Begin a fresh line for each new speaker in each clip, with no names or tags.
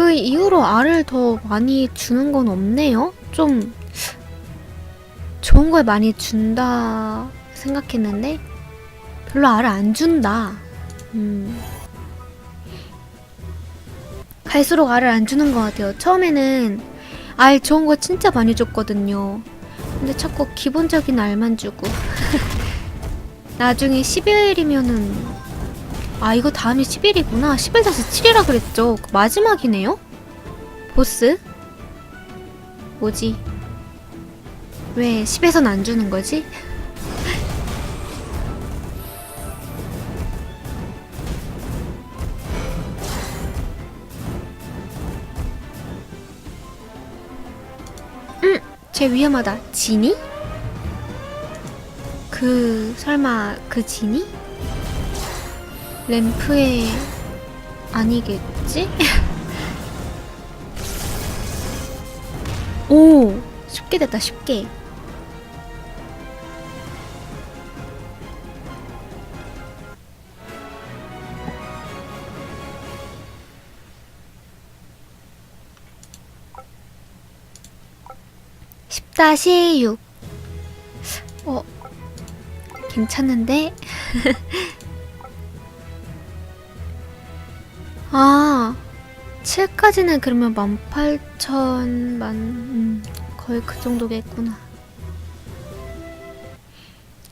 그 이후로 알을 더 많이 주는 건 없네요? 좀 좋은 걸 많이 준다 생각했는데 별로 알을 안 준다. 음. 갈수록 알을 안 주는 것 같아요. 처음에는 알 좋은 거 진짜 많이 줬거든요. 근데 자꾸 기본적인 알만 주고. 나중에 10일이면은 아 이거 다음이 10일이구나 10일 다시 7이라 그랬죠 그 마지막이네요? 보스? 뭐지? 왜 10에선 안 주는 거지? 음! 쟤 위험하다 지니? 그 설마 그 지니? 램프에 아니겠지? 오 쉽게 됐다 쉽게 십다시 육 어, 괜찮은데? 아, 7까지는 그러면 18,000 만, 음, 거의 그 정도겠구나.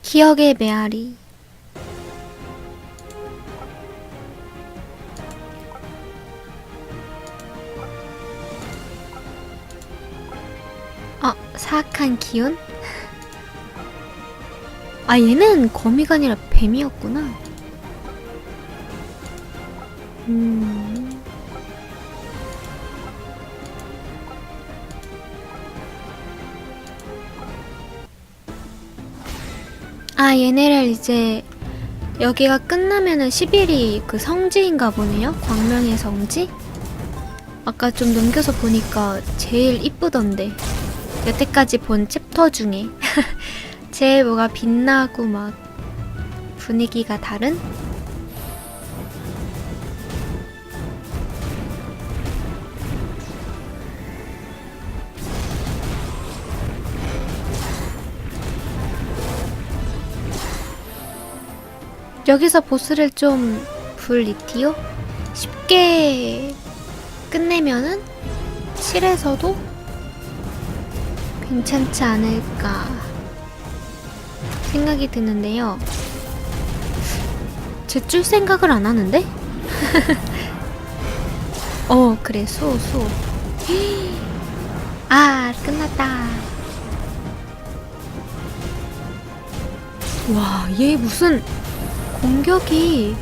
기억의 메아리. 아, 사악한 기운? 아, 얘는 거미가 아니라 뱀이었구나. 음. 아, 얘네를 이제 여기가 끝나면은 10일이 그 성지인가 보네요. 광명의 성지? 아까 좀 넘겨서 보니까 제일 이쁘던데. 여태까지 본 챕터 중에 제일 뭐가 빛나고 막 분위기가 다른? 여기서 보스를 좀 불리티요? 쉽게 끝내면은 7에서도 괜찮지 않을까 생각이 드는데요. 제줄 생각을 안 하는데? 어, 그래, 수, 수. 아, 끝났다. 와, 얘 무슨 공격이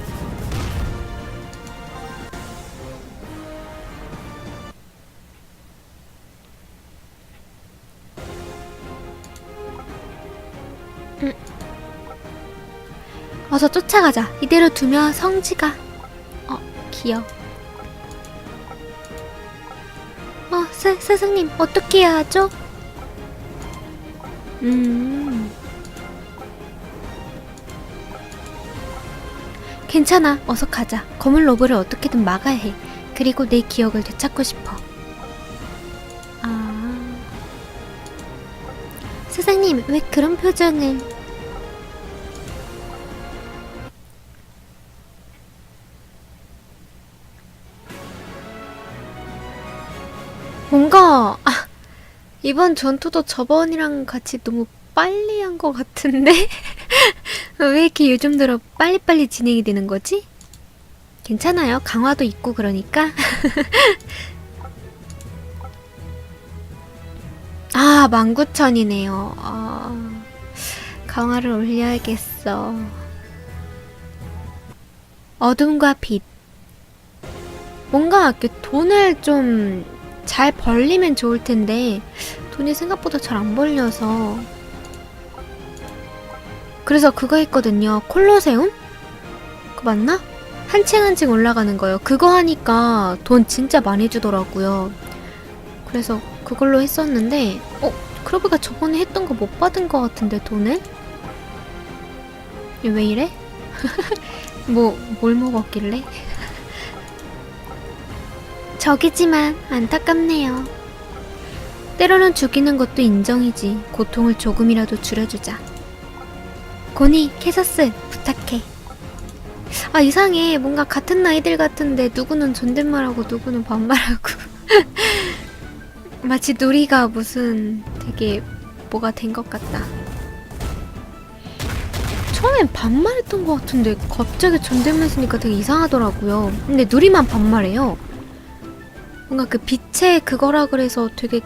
음. 어서 쫓아가자. 이대로 두면 성지가 어 기억. 어 스, 스승님 어떻게 해야 하죠? 음. 괜찮아. 어서 가자. 검은 로브를 어떻게든 막아야 해. 그리고 내 기억을 되찾고 싶어. 아. 스승님, 왜 그런 표정을. 뭔가, 아, 이번 전투도 저번이랑 같이 너무 빨리 한 것 같은데? 왜 이렇게 요즘 들어 빨리빨리 진행이 되는 거지? 괜찮아요. 강화도 있고 그러니까. 아, 19,000이네요. 아, 강화를 올려야겠어. 어둠과 빛. 뭔가 이렇게 돈을 좀 잘 벌리면 좋을 텐데, 돈이 생각보다 잘 안 벌려서. 그래서 그거 했거든요. 콜로세움? 그 맞나? 한 층 한 층 올라가는 거요. 그거 하니까 돈 진짜 많이 주더라고요. 그래서 그걸로 했었는데, 어? 크로브가 저번에 했던 거 못 받은 거 같은데, 돈을? 얘왜 이래? 뭐, 뭘 먹었길래? 적이지만 안타깝네요. 때로는 죽이는 것도 인정이지. 고통을 조금이라도 줄여주자. 고니, 캐서스, 부탁해. 아, 이상해. 뭔가 같은 나이들 같은데 누구는 존댓말하고 누구는 반말하고. 마치 누리가 무슨 되게 뭐가 된 것 같다. 처음엔 반말했던 것 같은데 갑자기 존댓말 쓰니까 되게 이상하더라고요. 근데 누리만 반말해요. 뭔가 그 빛의 그거라 그래서 되게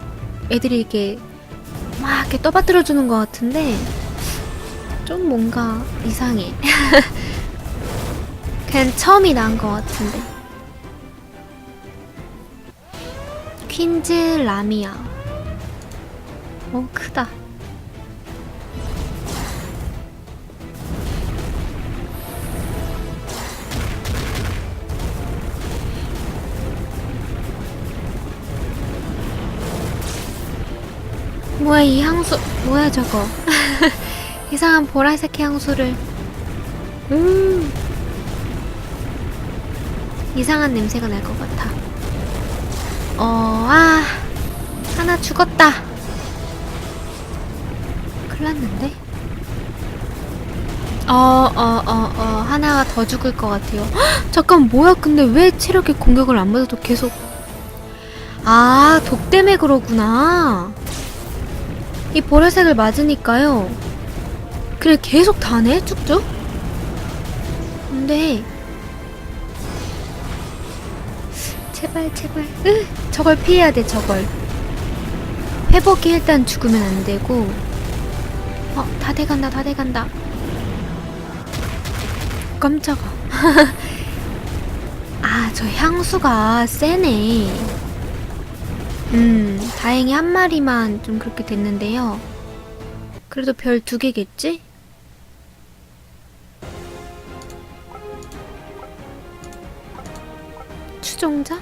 애들이 이렇게 막 이렇게 떠받들어 주는 것 같은데 좀 뭔가 이상해. 그냥 처음이 난 것 같은데. 퀸즈 라미아. 어, 크다. 뭐야, 이 향수. 뭐야, 저거. 이상한 보라색 향수를. 음. 이상한 냄새가 날 것 같아. 어, 아. 하나 죽었다. 큰일 났는데? 어, 어, 어, 어. 하나가 더 죽을 것 같아요. 헉, 잠깐, 뭐야. 근데 왜 체력이 공격을 안 받아도 계속. 아, 독 때문에 그러구나. 이 보라색을 맞으니까요. 그래, 계속 다네, 쭉쭉? 근데, 제발 제발. 으 저걸 피해야 돼 저걸. 회복이 일단 죽으면 안 되고. 어 다 돼간다 다 돼간다. 깜짝아. 아 저 향수가 세네. 음 다행히 한 마리만 좀 그렇게 됐는데요. 그래도 별 두 개겠지? 추종자?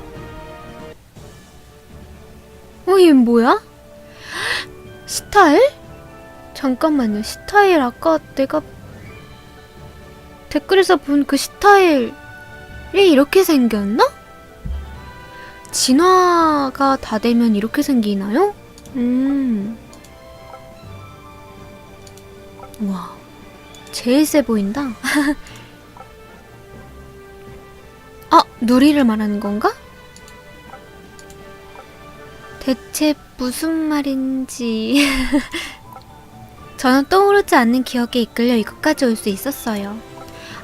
어, 얘 뭐야? 스타일? 잠깐만요. 스타일 아까 내가 댓글에서 본 그 스타일이 이렇게 생겼나? 진화가 다 되면 이렇게 생기나요? 음. 와. 제일 세 보인다. 누리를 말하는 건가? 대체 무슨 말인지. 저는 떠오르지 않는 기억에 이끌려 이것까지 올 수 있었어요.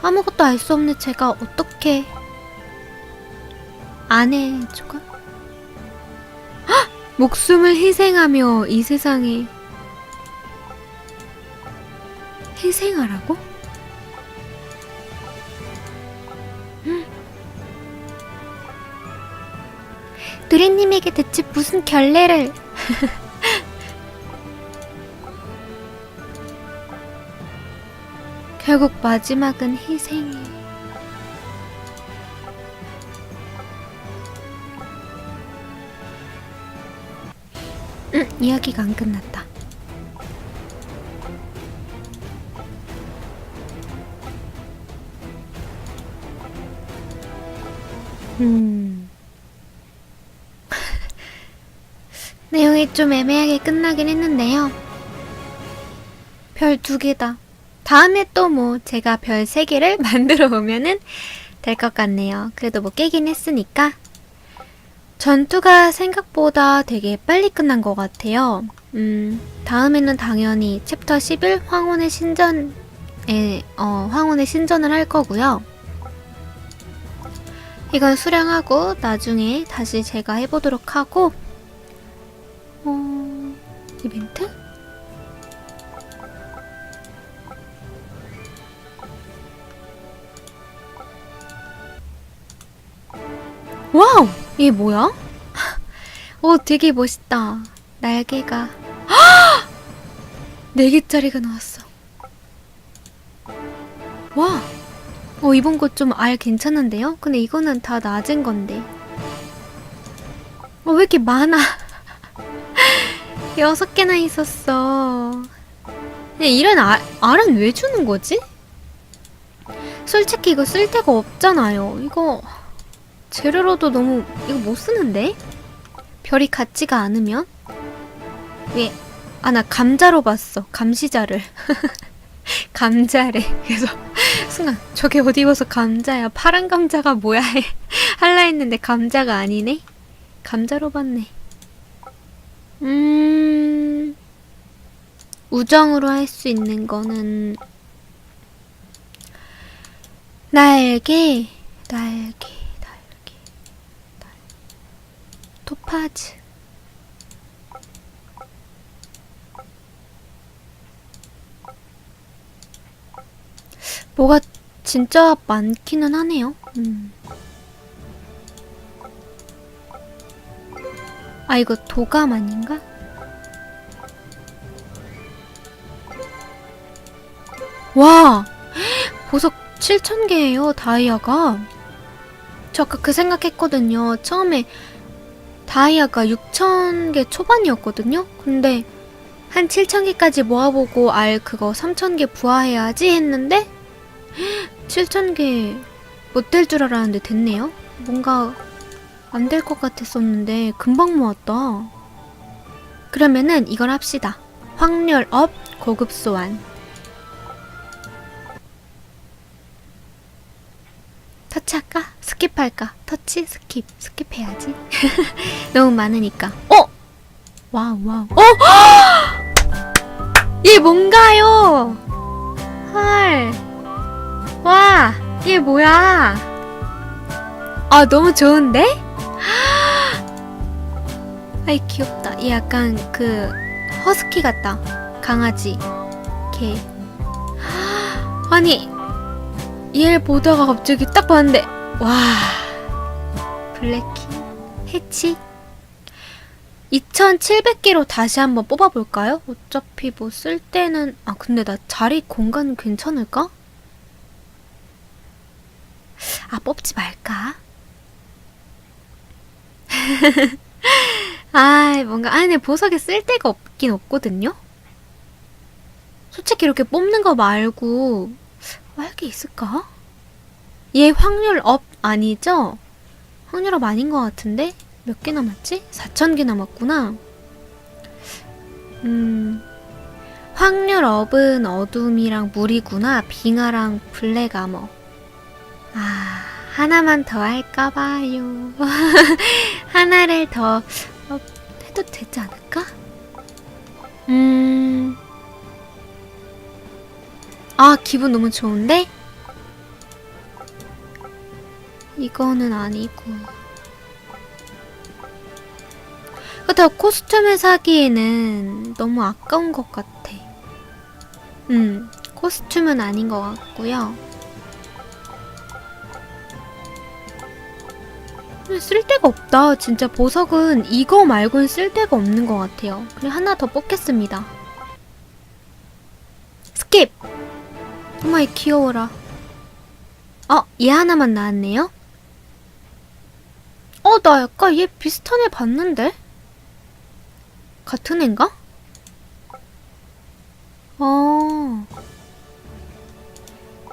아무것도 알 수 없는 제가 어떻게 아내조가 헉! 목숨을 희생하며 이 세상에 희생하라고? 누리님에게 대체 무슨 결례를? 결국 마지막은 희생이 음, 이야기가 안 끝났다. 음 좀 애매하게 끝나긴 했는데요. 별 두 개다. 다음에 또 뭐 제가 별 세 개를 만들어 보면은 될 것 같네요. 그래도 뭐 깨긴 했으니까. 전투가 생각보다 되게 빨리 끝난 것 같아요. 음, 다음에는 당연히 챕터 11 황혼의 신전에, 어, 황혼의 신전을 할 거고요. 이건 수량하고 나중에 다시 제가 해보도록 하고, 어, 이벤트? 와우! 이게 뭐야? 오, 되게 멋있다. 날개가. 4개짜리가 나왔어. 와! 어, 이번 거 좀 알 괜찮은데요? 근데 이거는 다 낮은 건데. 어, 왜 이렇게 많아? 여섯 개나 있었어. 근데 이런 알, 알은 왜 주는 거지? 솔직히 이거 쓸 데가 없잖아요. 이거 재료로도 너무 이거 못 쓰는데? 별이 같지가 않으면? 왜? 아, 나 감자로 봤어. 감시자를. 감자래. 그래서 순간 저게 어디 입어서 감자야. 파란 감자가 뭐야 해. 할라 했는데 감자가 아니네. 감자로 봤네. 음. 우정으로 할 수 있는 거는 날개, 날개, 날개, 날. 토파즈. 뭐가 진짜 많기는 하네요. 음. 아, 이거 도감 아닌가? 와! 보석 7,000개예요, 다이아가. 저 아까 그 생각했거든요. 처음에 다이아가 6,000개 초반이었거든요? 근데 한 7,000개까지 모아보고 알 그거 3,000개 부화해야지 했는데 7,000개 못 될 줄 알았는데 됐네요. 뭔가 안 될 것 같았었는데 금방 모았다. 그러면은 이걸 합시다. 확률 업 고급 소환. 터치할까? 스킵할까? 터치 스킵 스킵해야지. 너무 많으니까. 어? 와우 와우. 어? 얘 뭔가요? 헐. 와, 얘 뭐야? 아, 너무 좋은데? 아이, 귀엽다. 얘 약간 그, 허스키 같다. 강아지. 개. 아니, 얘를 보다가 갑자기 딱 봤는데, 와. 블랙킹. 해치. 2700개로 다시 한번 뽑아볼까요? 어차피 뭐 쓸 때는, 아, 근데 나 자리 공간 괜찮을까? 아, 뽑지 말까? 아, 뭔가, 아, 근데 보석에 쓸 데가 없긴 없거든요? 솔직히 이렇게 뽑는 거 말고, 할게 있을까? 얘 확률 업 아니죠? 확률 업 아닌 것 같은데? 몇 개 남았지? 4,000개 남았구나. 음, 확률 업은 어둠이랑 물이구나. 빙하랑 블랙 아머. 아, 하나만 더 할까봐요. 하나를 더 어, 해도 되지 않을까? 음. 아, 기분 너무 좋은데? 이거는 아니고. 그렇다고 코스튬을 사기에는 너무 아까운 것 같아. 음, 코스튬은 아닌 것 같고요. 쓸데가 없다. 진짜 보석은 이거 말고는 쓸데가 없는 것 같아요. 그래 하나 더 뽑겠습니다. 스킵! 어머 이 귀여워라. 어, 얘 하나만 나왔네요? 어, 나 약간 얘 비슷한 애 봤는데? 같은 앤가? 어.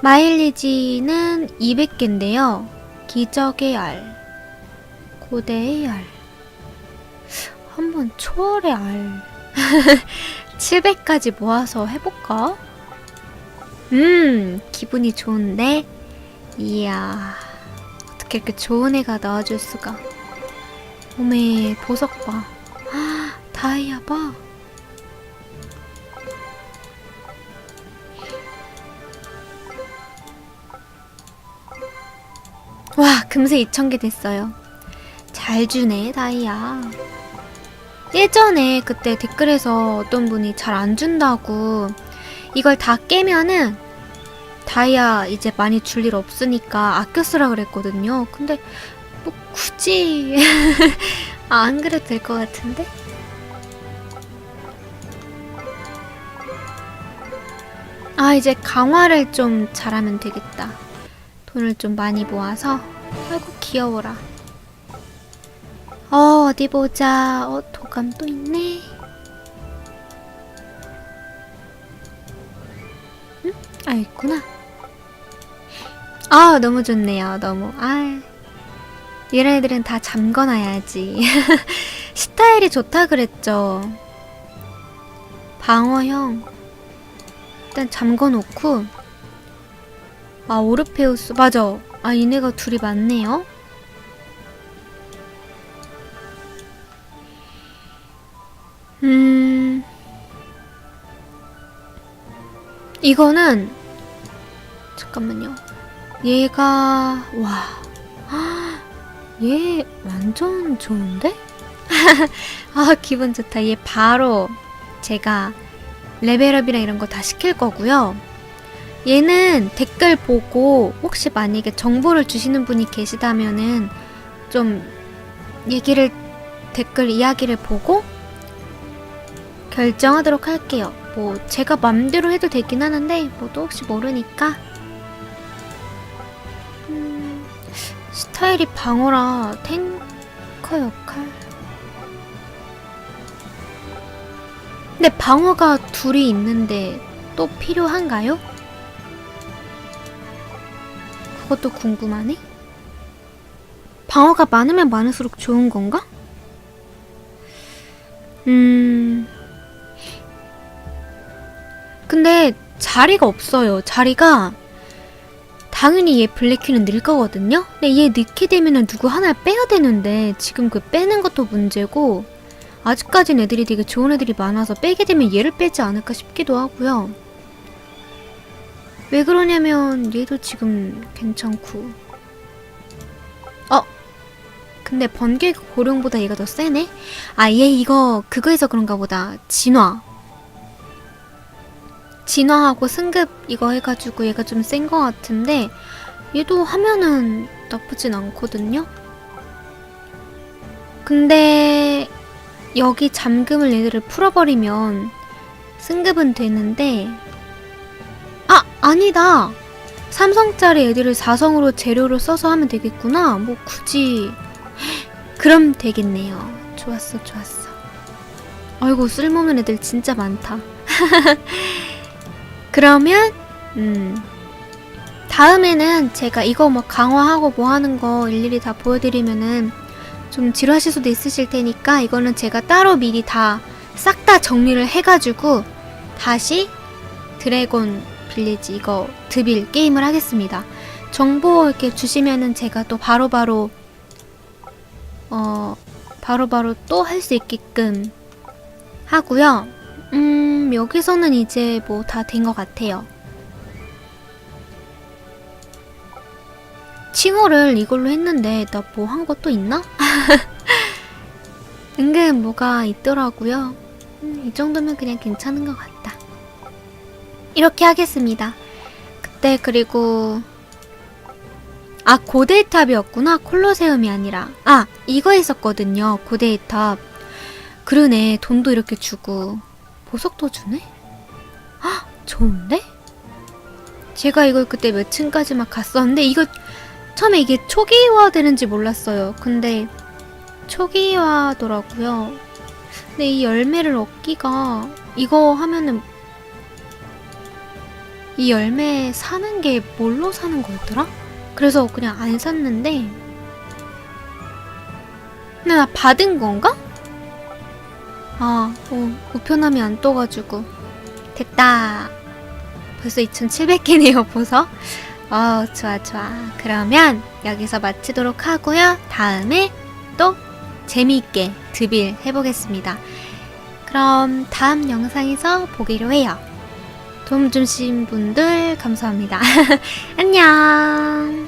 마일리지는 200개인데요. 기적의 알. 고대의 알. 한번 초월의 알. 700까지 모아서 해볼까? 음, 기분이 좋은데? 이야, 어떻게 이렇게 좋은 애가 나와줄 수가. 오메, 보석 봐. 아, 다이아 봐. 와, 금세 2,000개 됐어요. 잘 주네, 다이아. 예전에 그때 댓글에서 어떤 분이 잘 안 준다고 이걸 다 깨면은 다이아 이제 많이 줄 일 없으니까 아껴 쓰라 그랬거든요. 근데 뭐 굳이 아, 안 그래도 될 것 같은데? 아 이제 강화를 좀 잘하면 되겠다. 돈을 좀 많이 모아서 아이고 귀여워라. 어 어디 보자. 어 도감 또 있네. 응? 아 있구나. 아 너무 좋네요. 너무 아 이런 애들은 다 잠궈놔야지. 스타일이 좋다 그랬죠. 방어형. 일단 잠궈놓고. 아, 오르페우스. 맞아. 아, 얘네가 둘이 맞네요. 음. 이거는 잠깐만요. 얘가 와. 얘 완전 좋은데? 아, 기분 좋다. 얘 바로 제가 레벨업이랑 이런 거 다 시킬 거고요. 얘는 댓글 보고 혹시 만약에 정보를 주시는 분이 계시다면은 좀 얘기를 댓글 이야기를 보고 결정하도록 할게요. 뭐 제가 맘대로 해도 되긴 하는데 뭐 또 혹시 모르니까 스타일이 방어라 탱커 역할 근데 방어가 둘이 있는데 또 필요한가요? 그것도 궁금하네. 방어가 많으면 많을수록 좋은 건가? 음. 근데 자리가 없어요. 자리가 당연히 얘 블랙큐는 늘 거거든요. 근데 얘 넣게 되면은 누구 하나를 빼야 되는데 지금 그 빼는 것도 문제고 아직까진 애들이 되게 좋은 애들이 많아서 빼게 되면 얘를 빼지 않을까 싶기도 하고요. 왜 그러냐면 얘도 지금 괜찮고 어? 근데 번개 고룡보다 얘가 더 세네? 아 얘 이거 그거에서 그런가 보다 진화 진화하고 승급 이거 해가지고 얘가 좀센거 같은데 얘도 하면은 나쁘진 않거든요? 근데 여기 잠금을 얘들을 풀어버리면 승급은 되는데 아 아니다! 삼성짜리 애들을 4성으로 재료로 써서 하면 되겠구나. 뭐 굳이. 그럼 되겠네요. 좋았어 좋았어. 아이고 쓸모없는 애들 진짜 많다 그러면 음 다음에는 제가 이거 뭐 강화하고 뭐 하는 거 일일이 다 보여드리면은 좀 지루하실 수도 있으실 테니까 이거는 제가 따로 미리 다 싹다 정리를 해가지고 다시 드래곤 빌리지 이거 드빌 게임을 하겠습니다. 정보 이렇게 주시면은 제가 또 바로바로 어 바로바로 또 할 수 있게끔 하고요. 음 여기서는 이제 뭐 다 된 것 같아요. 칭호를 이걸로 했는데 나 뭐 한 것도 있나? 은근 뭐가 있더라고요. 음, 이 정도면 그냥 괜찮은 것 같다. 이렇게 하겠습니다. 그때 그리고 아 고대의 탑이었구나 콜로세움이 아니라 아 이거 했었거든요 고대의 탑 그러네 돈도 이렇게 주고 보석도 주네 아 좋은데 제가 이걸 그때 몇 층까지 막 갔었는데 이거 처음에 이게 초기화 되는지 몰랐어요 근데 초기화더라고요 근데 이 열매를 얻기가 이거 하면은 이 열매 사는 게 뭘로 사는 거였더라? 그래서 그냥 안 샀는데 근데 나 받은 건가? 아, 어, 우편함이 안 떠가지고. 됐다. 벌써 2700개네요 보석. 어 좋아 좋아. 그러면 여기서 마치도록 하고요. 다음에 또 재미있게 드빌 해보겠습니다. 그럼 다음 영상에서 보기로 해요. 도움 주신 분들 감사합니다. 안녕.